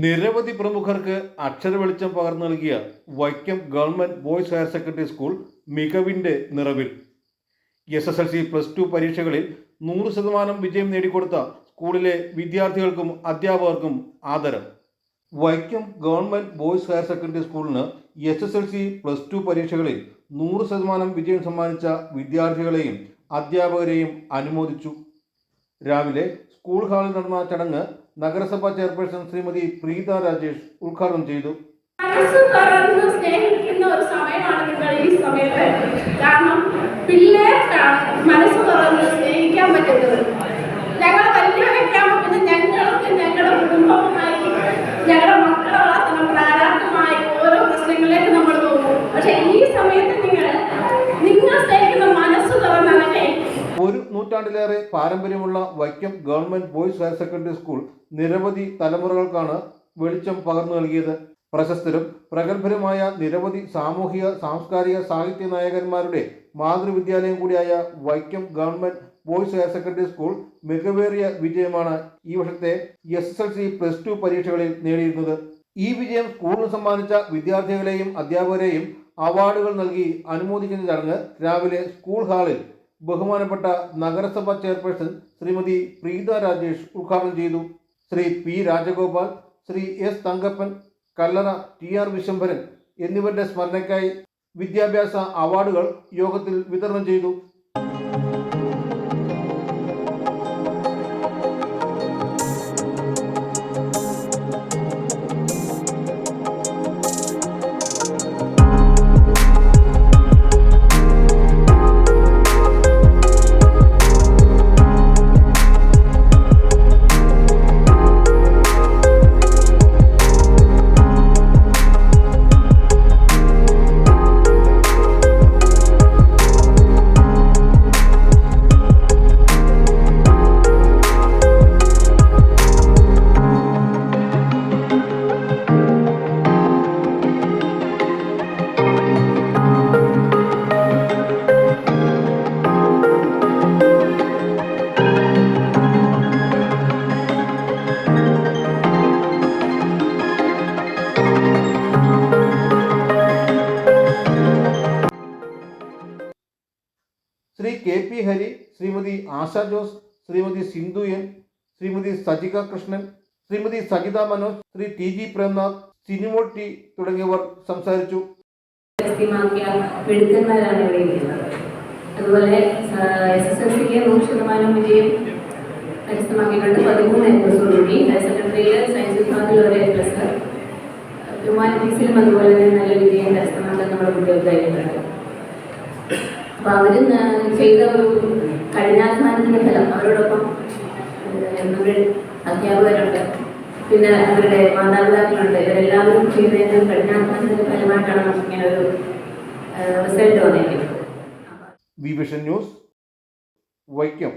നിരവധി പ്രമുഖർക്ക് അക്ഷര വെളിച്ചം പകർന്നു നൽകിയ Vaikom government boys higher secondary school മികവിന്റെ നിറവിൽ. S S L C plus two പരീക്ഷകളിൽ നൂറ് ശതമാനം വിജയം നേടിക്കൊടുത്ത സ്കൂളിലെ വിദ്യാർത്ഥികൾക്കും അധ്യാപകർക്കും ആദരം. Vaikom government boys higher secondary സ്കൂളിന് S S L C plus two പരീക്ഷകളിൽ നൂറ് ശതമാനം വിജയം സമ്മാനിച്ച വിദ്യാർത്ഥികളെയും അധ്യാപകരെയും അനുമോദിച്ചു. രാവിലെ സ്കൂൾ ഹാളിൽ നടന്ന ചടങ്ങ് നഗരസഭാ ചെയർപേഴ്സൺ ശ്രീമതി പ്രീത രാജേഷ് ഉദ്ഘാടനം ചെയ്തു. മനസ്സ് സ്നേഹിക്കുന്ന ഒരു സമയമാണ് ഈ സമയത്ത് കാരണം പിള്ളേർക്കാണ് മനസ്സ് തുറന്ന് സ്നേഹിക്കാൻ പറ്റുന്നത്. ഒരു നൂറ്റാണ്ടിലേറെ പാരമ്പര്യമുള്ള Vaikom government boys higher secondary school നിരവധി തലമുറകൾക്കാണ് വെളിച്ചം പകർന്നു നൽകിയത്. പ്രശസ്തരും പ്രഗത്ഭരുമായ നിരവധി സാമൂഹിക സാംസ്കാരിക സാഹിത്യ നായകന്മാരുടെ മാതൃവിദ്യാലയം കൂടിയായ Vaikom government boys higher secondary school മികവേറിയ വിജയമാണ് ഈ വർഷത്തെ S S L C plus two പരീക്ഷകളിൽ നേടിയിരുന്നത്. ഈ വിജയം സ്കൂളിന് സമ്മാനിച്ച വിദ്യാർത്ഥികളെയും അധ്യാപകരെയും അവാർഡുകൾ നൽകി അനുമോദിക്കുന്ന ചടങ്ങ് രാവിലെ സ്കൂൾ ഹാളിൽ ബഹുമാനപ്പെട്ട നഗരസഭാ ചെയർപേഴ്സൺ ശ്രീമതി പ്രീത രാജേഷ് ഉദ്ഘാടനം ചെയ്തു. Sri P Rajagopal Sri S Thankappan Kallara T R Vishambharan എന്നിവരുടെ സ്മരണയ്ക്കായി വിദ്യാഭ്യാസ അവാർഡുകൾ യോഗത്തിൽ വിതരണം ചെയ്തു. Sri K P Hari Srimathi Asha Jose Srimathi Sindhu N Srimathi Sajika Krishnan Srimathi Sajitha Manoj Sri T G Premnath Sinimol T തുടങ്ങിയവർ സംസാരിച്ചു. മിടുക്കന്മാരാണ് ഇവിടെ ഇരിക്കുന്നത്. അതുപോലെ എസ് എസ് എൽ സിക്ക് നൂറ് ശതമാനം വിജയം കരസ്ഥമാക്കിയിട്ടുണ്ട് പതിമൂന്ന് എ പ്ലസോടുകൂടി ഹയർ സെക്കൻഡറിയിൽ സയൻസ് വിഭാഗത്തിൽ ഒരു എ പ്ലസ് ഹ്യൂമാനിറ്റീസിലും അതുപോലെ തന്നെ നല്ല രീതിയിൽ കരസ്ഥമാക്കാൻ നമ്മുടെ കുട്ടികൾക്കായിട്ടുണ്ട്. അപ്പോൾ അവർ ചെയ്ത ഒരു കഠിനാധ്വാനത്തിന്റെ ഫലം അവരോടൊപ്പം അധ്യാപകരുണ്ട്. പിന്നെ അവരുടെ മാതാപിതാക്കളുണ്ട്. ഇവരെല്ലാവരും ചെയ്തതിന്റെ കഠിനാധ്വാനത്തിന്റെ ഫലമായിട്ടാണ് നമുക്ക് ഇങ്ങനെ ഒരു റിസൾട്ട് വന്നിരിക്കുന്നത്. Vision News Vaikom.